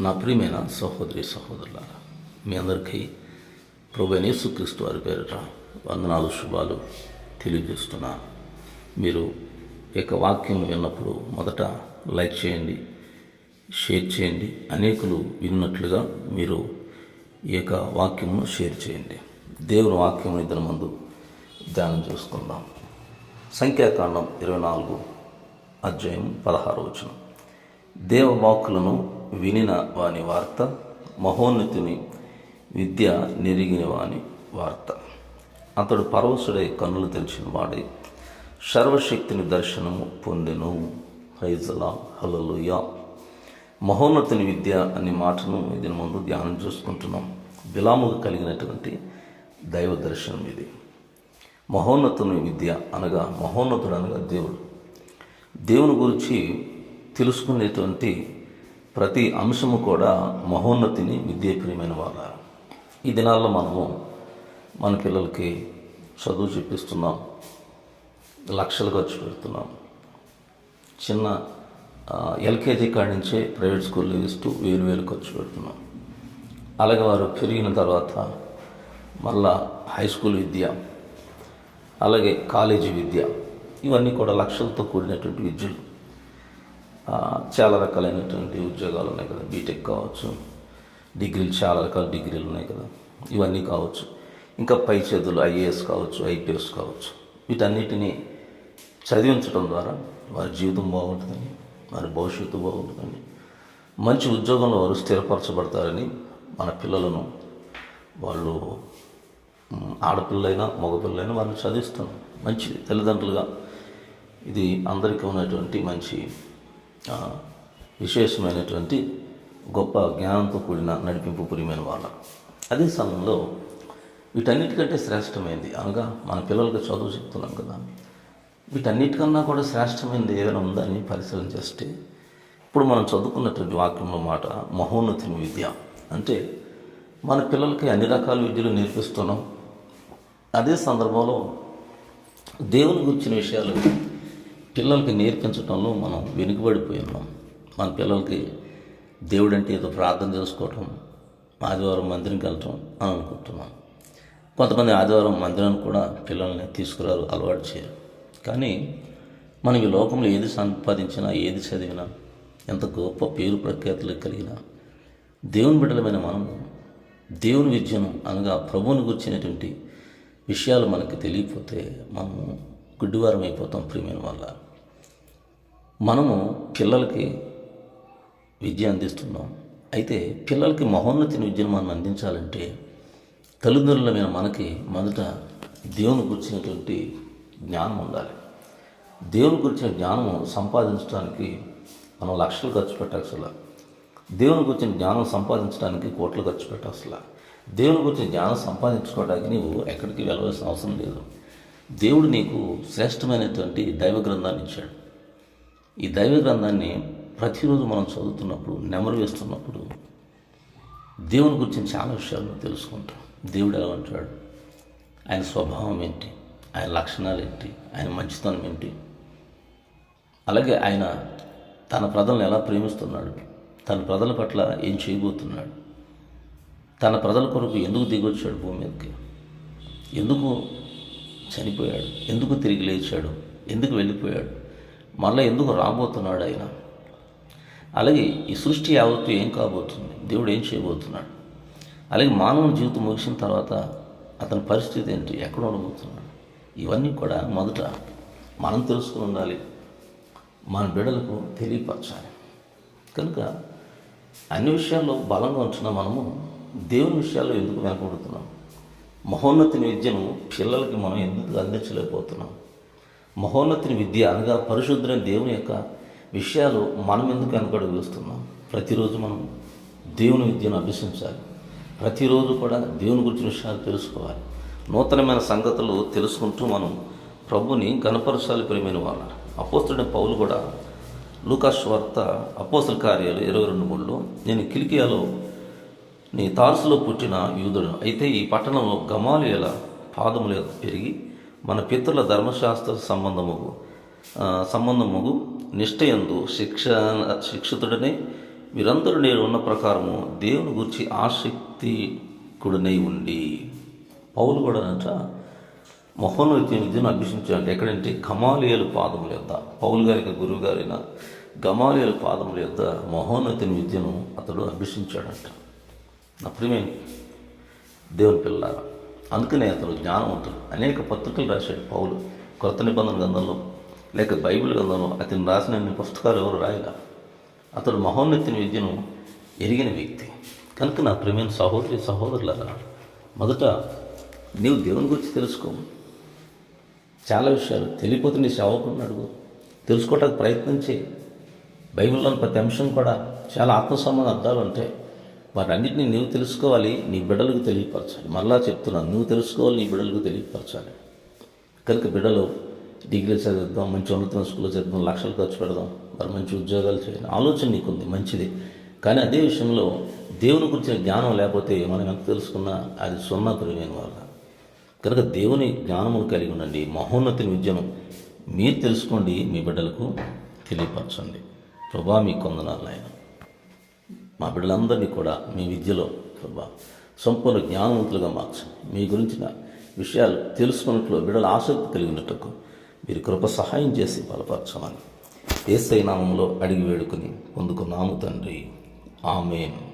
నా ప్రియమైన సహోదరి సహోదరులారా మీ అందరికీ ప్రభు క్రీస్తు యేసుక్రీస్తు వారి పేరిట వందనాలు శుభాలు తెలియజేస్తున్నాను. మీరు ఈ యొక్క వాక్యం విన్నప్పుడు మొదట లైక్ చేయండి షేర్ చేయండి అనేకులు విన్నట్లుగా మీరు ఈ యొక్క వాక్యమును షేర్ చేయండి. దేవుని వాక్యం ఇద్దరి ముందు ధ్యానం చేసుకుందాం. సంఖ్యాకాండం ఇరవై నాలుగు అధ్యాయం పదహారు వచనం. దేవవాక్కులను వినిన వాని వార్త మహోన్నతిని విద్య నెరిగిన వాని వార్త. అతడు పరవశుడై కన్నులు తెరిచిన వాడే. సర్వశక్తిని దర్శనము పొందెను. హైజలా హలలుయా మహోన్నతుని విద్య అనే మాటను దీని ముందు ధ్యానం చేసుకుంటున్నాం. విలాముగా కలిగినటువంటి దైవ దర్శనం ఇది. మహోన్నతుని విద్య అనగా మహోన్నతుడు అనగా దేవుడు. దేవుని గురించి తెలుసుకునేటువంటి ప్రతి అంశము కూడా మహోన్నతిని విద్యాప్రియమైన వాళ్ళ ఈ దినాల్లో మనము మన పిల్లలకి చదువు చెప్పిస్తున్నాం లక్షలు ఖర్చు పెడుతున్నాం. చిన్న ఎల్కేజీ కాడి నుంచే ప్రైవేట్ స్కూల్లో ఇస్తూ వేలు వేలు ఖర్చు పెడుతున్నాం. అలాగే వారు పెరిగిన తర్వాత మళ్ళా హై స్కూల్ విద్య అలాగే కాలేజీ విద్య ఇవన్నీ కూడా లక్షలతో కూడినటువంటి విద్యలు. చాలా రకాలైనటువంటి ఉద్యోగాలు ఉన్నాయి కదా. బీటెక్ కావచ్చు డిగ్రీలు చాలా రకాల డిగ్రీలు ఉన్నాయి కదా. ఇవన్నీ కావచ్చు. ఇంకా పై చదువులు ఐఏఎస్ కావచ్చు ఐపీఎస్ కావచ్చు. వీటన్నిటినీ చదివించడం ద్వారా వారి జీవితం బాగుంటుందని వారి భవిష్యత్తు బాగుంటుందని మంచి ఉద్యోగంలో వారు స్థిరపరచబడతారని మన పిల్లలను వాళ్ళు ఆడపిల్లైనా మగపిల్లైనా వారిని చదివిస్తున్నాం మంచి తల్లిదండ్రులుగా ఇది అందరికీ ఉన్నటువంటి మంచి విశేషమైనటువంటి గొప్ప జ్ఞానంతో కూడిన నడిపింపు పురిమైన వాళ్ళ. అదే సమయంలో వీటన్నిటికంటే శ్రేష్టమైనది అనగా మన పిల్లలకు చదువు చెప్తున్నాం కదా వీటన్నిటికన్నా కూడా శ్రేష్టమైనది ఏదైనా ఉందని పరిశీలన చేస్తే ఇప్పుడు మనం చదువుకున్నటువంటి వాక్యంలో మాట మహోన్నతిని విద్య. అంటే మన పిల్లలకి అన్ని రకాల విద్యలు నేర్పిస్తున్నాం. అదే సందర్భంలో దేవుని గురించిన విషయాలు పిల్లలకి నేర్పించడంలో మనం వెనుకబడిపోయి ఉన్నాం మన పిల్లలకి దేవుడు అంటే ఏదో ప్రార్థన చేసుకోవటం ఆదివారం మందిరంకి వెళ్ళటం అని అనుకుంటున్నాం. కొంతమంది ఆదివారం మందిరాన్ని కూడా పిల్లల్ని తీసుకురారు అలవాటు చేయరు. కానీ మనం ఈ లోకంలో ఏది సంపాదించినా ఏది చదివినా ఎంత గొప్ప పేరు ప్రఖ్యాతులు కలిగినా దేవుని బిడ్డలమైన మనం దేవుని విద్యను అనగా ప్రభువుని గురించినటువంటి విషయాలు మనకి తెలియకపోతే మనము గుడ్డివారం అయిపోతాం ప్రియమైన వల్ల మనము పిల్లలకి విద్య అందిస్తున్నాం. అయితే పిల్లలకి మహోన్నతిని విద్యను మనం అందించాలంటే తల్లిదండ్రుల మీద మనకి మొదట దేవుని గురించినటువంటి జ్ఞానం ఉండాలి. దేవుని గురించిన జ్ఞానము సంపాదించడానికి మనం లక్షలు ఖర్చు పెట్టాల్సిన దేవుని గురించిన జ్ఞానం సంపాదించడానికి కోట్లు ఖర్చు పెట్టాల్సిన దేవుని గురించి జ్ఞానం సంపాదించుకోవడానికి నీవు ఎక్కడికి వెళ్ళవలసిన అవసరం లేదు. దేవుడు నీకు శ్రేష్టమైనటువంటి దైవ గ్రంథాన్ని ఇచ్చాడు. ఈ దైవ గ్రంథాన్ని ప్రతిరోజు మనం చదువుతున్నప్పుడు నెమరు వేస్తున్నప్పుడు దేవుని గురించి చాలా విషయాలు తెలుసుకుంటాం. దేవుడు ఎలా ఉంటాడు ఆయన స్వభావం ఏంటి? ఆయన లక్షణాలు ఏంటి? ఆయన మంచితనం ఏంటి? అలాగే ఆయన తన ప్రజలను ఎలా ప్రేమిస్తున్నాడు? తన ప్రజల పట్ల ఏం చేయబోతున్నాడు? తన ప్రజల కొరకు ఎందుకు దిగొచ్చాడు భూమి మీదకి? ఎందుకు చనిపోయాడు. ఎందుకు తిరిగి లేచాడు? ఎందుకు వెళ్ళిపోయాడు? మళ్ళీ ఎందుకు రాబోతున్నాడు ఆయన? అలాగే ఈ సృష్టి యావత్తు ఏం కాబోతుంది? దేవుడు ఏం చేయబోతున్నాడు? అలాగే మానవ జీవితం ముగిసిన తర్వాత అతని పరిస్థితి ఏంటి? ఎక్కడ ఉండబోతున్నాడు? ఇవన్నీ కూడా మొదట మనం తెలుసుకుని ఉండాలి. మన బిడ్డలకు తెలియపరచాలి. కనుక అన్ని విషయాల్లో బలంగా ఉంటున్న మనము దేవుని విషయాల్లో ఎందుకు వెనకబడుతున్నాం? మహోన్నతిని విద్యను పిల్లలకి మనం ఎందుకు అందించలేకపోతున్నాం? మహోన్నతిని విద్య అనగా పరిశుద్ధులైన దేవుని యొక్క విషయాలు మనం ఎందుకు వెనకడుగు వేస్తున్నాం? ప్రతిరోజు మనం దేవుని విద్యను అభ్యసించాలి. ప్రతిరోజు కూడా దేవుని గురించిన విషయాలు తెలుసుకోవాలి. నూతనమైన సంగతులు తెలుసుకుంటూ మనం ప్రభుని గణపరచాలి ప్రియమైన వాళ్ళ అపోస్తుడైన పౌలు కూడా లూకాస్ వార్త అపోస్తుల కార్యాలు ఇరవై రెండు మూడులో నేను కిలికియాలో నీ తార్సులో పుట్టిన యూదుడు. అయితే ఈ పట్టణంలో గమాలియల పాదములు పెరిగి మన పితృల ధర్మశాస్త్ర సంబంధముగు సంబంధముగు నిష్ఠయందు శిక్ష శిక్షితుడనే వీరందరూ నేను ఉన్న ప్రకారము దేవుని గురించి ఆసక్తికుడనై ఉండి. పౌలు కూడా అంట మహోన్నతి విద్యను అభ్యసించాడు ఎక్కడంటే గమాలియలు పాదముల యొద్ద. పౌలు గారి గురువు గారైన గమాలియలు పాదముల యొద్ద మహోన్నతిని విద్యను అతడు అభ్యసించాడంట. నా ప్రియమైన దేవుని పిల్లారా అందుకనే అతను జ్ఞానవంతుడు. అనేక పత్రికలు రాశాడు పౌలు. కొత్త నిబంధన గ్రంథంలో లేక బైబిల్ గ్రంథంలో అతను రాసిన అన్ని పుస్తకాలు ఎవరు రాయక అతడు మహోన్నతిని విద్యను ఎరిగిన వ్యక్తి. కనుక నా ప్రియమైన సహోదరి సహోదరులారా మొదట నీవు దేవుని గురించి తెలుసుకో. చాలా విషయాలు తెలియపోతే నీ సేవకుని అడుగు. తెలుసుకోవడానికి ప్రయత్నం చేయి బైబిల్లోని ప్రతి అంశం కూడా చాలా ఆత్మ సంబంధ అర్థాలు ఉంటాయి. వాటన్నిటిని నువ్వు తెలుసుకోవాలి నీ బిడ్డలకు తెలియపరచాలి. మరలా చెప్తున్నాను నువ్వు తెలుసుకోవాలి నీ బిడ్డలకు తెలియపరచాలి. కనుక బిడ్డలు డిగ్రీ చదివిద్దాం మంచి ఉన్నతమైన స్కూల్లో చదివిద్దాం లక్షలు ఖర్చు పెడదాం మరి మంచి ఉద్యోగాలు చేయాలి ఆలోచన నీకుంది మంచిది. కానీ అదే విషయంలో దేవుని గురించిన జ్ఞానం లేకపోతే మనం ఎంత తెలుసుకున్నా అది సున్నా పెరిగిన వల్ల కనుక దేవుని జ్ఞానమును కలిగి ఉండండి మహోన్నతిని విద్యను మీరు తెలుసుకోండి మీ బిడ్డలకు తెలియపరచండి. ప్రభా మీ కొందనాలు ఆయన మా బిడ్డలందరినీ కూడా మీ విద్యలో ప్రభా సంపూర్ణ జ్ఞానవంతులుగా మార్చండి. మీ గురించిన విషయాలు తెలుసుకున్నట్లు బిడ్డల ఆసక్తి కలిగినట్టుకు మీరు కృప సహాయం చేసి బలపరచమని ఏసై నామంలో అడిగి వేడుకుని పొందుకున్నాము తండ్రి. ఆమెను.